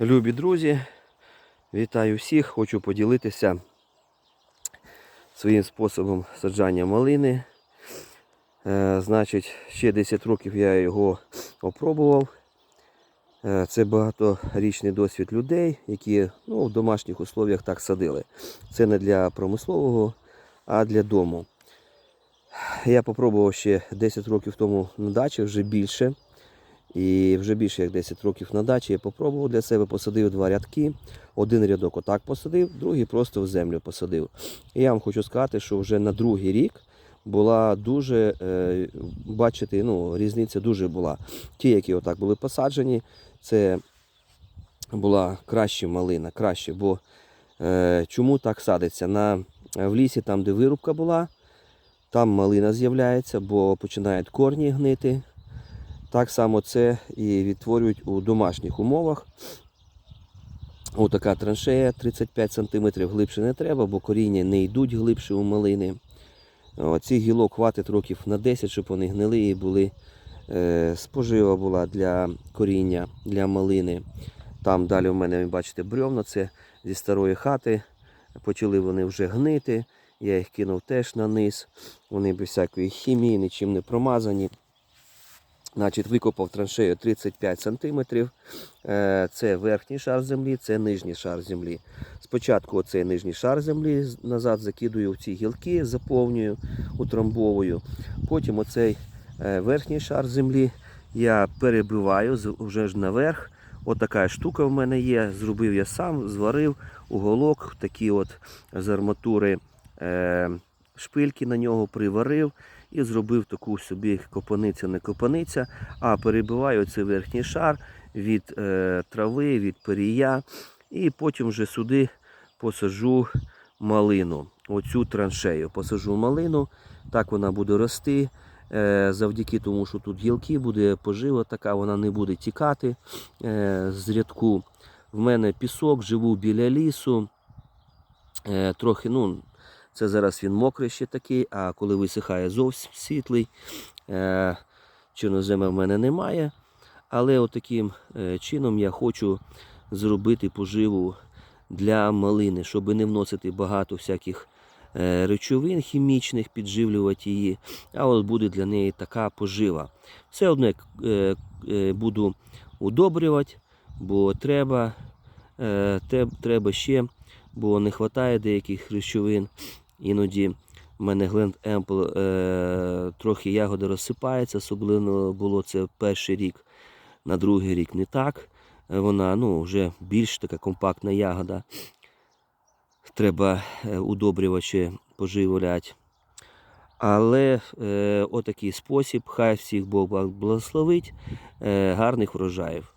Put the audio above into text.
Любі друзі, вітаю всіх. Хочу поділитися своїм способом саджання малини. Е, значить, ще 10 років я його опробував. Е, це багаторічний досвід людей, які ну, в домашніх условіях так садили. Це не для промислового, а для дому. Я попробував ще 10 років тому на дачі, вже більше. І вже більше як 10 років на дачі я попробував для себе, посадив два рядки. Один рядок отак посадив, другий просто в землю посадив. І я вам хочу сказати, що вже на другий рік була дуже, е, бачите, ну, різниця дуже була. Ті, які отак були посаджені, це була краще малина, краще. Бо е, чому так садиться? На, в лісі, там, де вирубка була, там малина з'являється, бо починають корні гнити. Так само це і відтворюють у домашніх умовах. Ось така траншея 35 см глибше не треба, бо коріння не йдуть глибше у малини. Цих гілок хватить років на 10, щоб вони гнили і були е, спожива була для коріння, для малини. Там далі в мене, бачите, бревна, це зі старої хати. Почали вони вже гнити. Я їх кинув теж на низ. Вони без всякої хімії, нічим не промазані. Значить, викопав траншею 35 см. Це верхній шар землі, це нижній шар землі. Спочатку оцей нижній шар землі назад закидую в ці гілки, заповнюю, утрамбовую. Потім оцей е, верхній шар землі я перебиваю вже ж наверх. Отака штука в мене є. Зробив я сам, зварив уголок, такі от з арматури е, шпильки на нього приварив і зробив таку собі копаниця, не копаниця, а перебиваю цей верхній шар від е, трави, від перія. І потім вже сюди посажу малину, оцю траншею. Посажу малину, так вона буде рости. Е, завдяки тому, що тут гілки, буде пожива така, вона не буде тікати е, з рядку. В мене пісок, живу біля лісу. Е, трохи, ну, це зараз він мокрий ще такий, а коли висихає зовсім світлий. Е, чорнозема в мене немає. Але отаким е, чином я хочу зробити поживу для малини, щоб не вносити багато всяких е, речовин хімічних, підживлювати її. А от буде для неї така пожива. Все одно буду удобрювати, бо треба, треба ще, бо не вистачає деяких речовин. Іноді в мене Гленд Емпл е, трохи ягоди розсипається, особливо було це перший рік. На другий рік не так. Вона ну, вже більш така компактна ягода. Треба е, удобрювачі поживляти. Але е, отакий спосіб, хай всіх Бог благословить, е, гарних врожаїв.